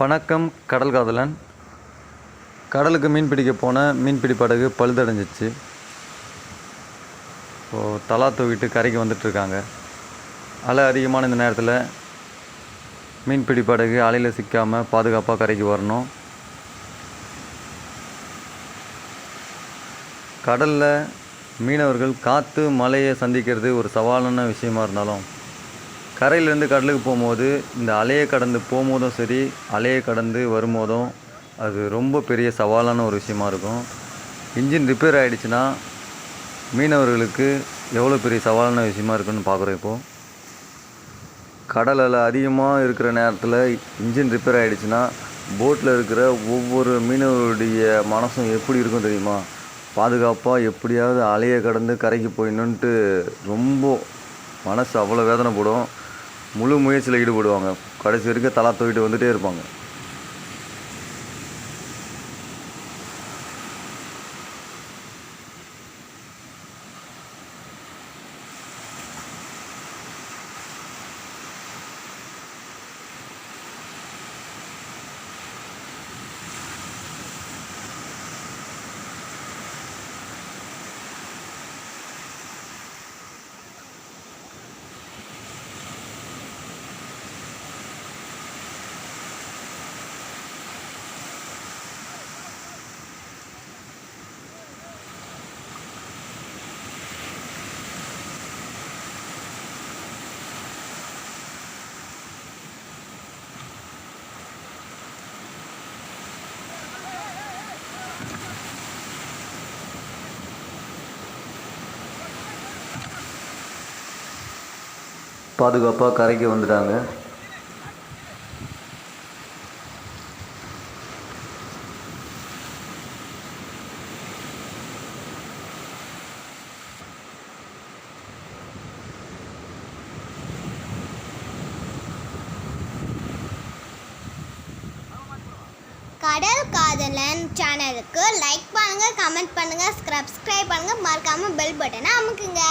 வணக்கம் கடல் காதலன். கடலுக்கு மீன் பிடிக்க போன மீன்பிடி படகு பழுதடைஞ்சிச்சு. இப்போது தலா தூக்கிட்டு கரைக்கு வந்துட்டுருக்காங்க அலை அதிகமான இந்த நேரத்தில் மீன்பிடி படகு அலையில் சிக்காமல் பாதுகாப்பாக கரைக்கு வரணும். கடலில் மீனவர்கள் காற்று மழையை சந்திக்கிறது ஒரு சவாலான விஷயமா இருந்தாலும் கரையிலேருந்து கடலுக்கு போகும்போது இந்த அலையை கடந்து போகும்போதும் சரி அலையை கடந்து வரும்போதும் அது ரொம்ப பெரிய சவாலான ஒரு விஷயமா இருக்கும். இன்ஜின் ரிப்பேர் ஆகிடுச்சுன்னா மீனவர்களுக்கு எவ்வளோ பெரிய சவாலான விஷயமா இருக்குன்னு பார்க்குறோம் இப்போது கடலில் அதிகமாக இருக்கிற நேரத்தில் இன்ஜின் ரிப்பேர் ஆகிடுச்சுன்னா போட்டில் இருக்கிற ஒவ்வொரு மீனவருடைய மனசும் எப்படி இருக்கும் தெரியுமா? பாதுகாப்பாக எப்படியாவது அலையை கடந்து கரைக்கு போயிடணுன்ட்டு ரொம்ப மனசு அவ்வளோ வேதனைப்படும். முழு முயற்சியில் ஈடுபடுவாங்க. கடைசி வரைக்கும் தலா தூக்கிட்டு வந்துகிட்டே இருப்பாங்க. பாதுகாப்பாக கரைக்கு வந்துட்டாங்க. கடல் காதலன் சேனலுக்கு லைக் பண்ணுங்க கமெண்ட் பண்ணுங்க சப்ஸ்கிரைப் பண்ணுங்க. மறக்காம பெல் பட்டனை அமுக்குங்க.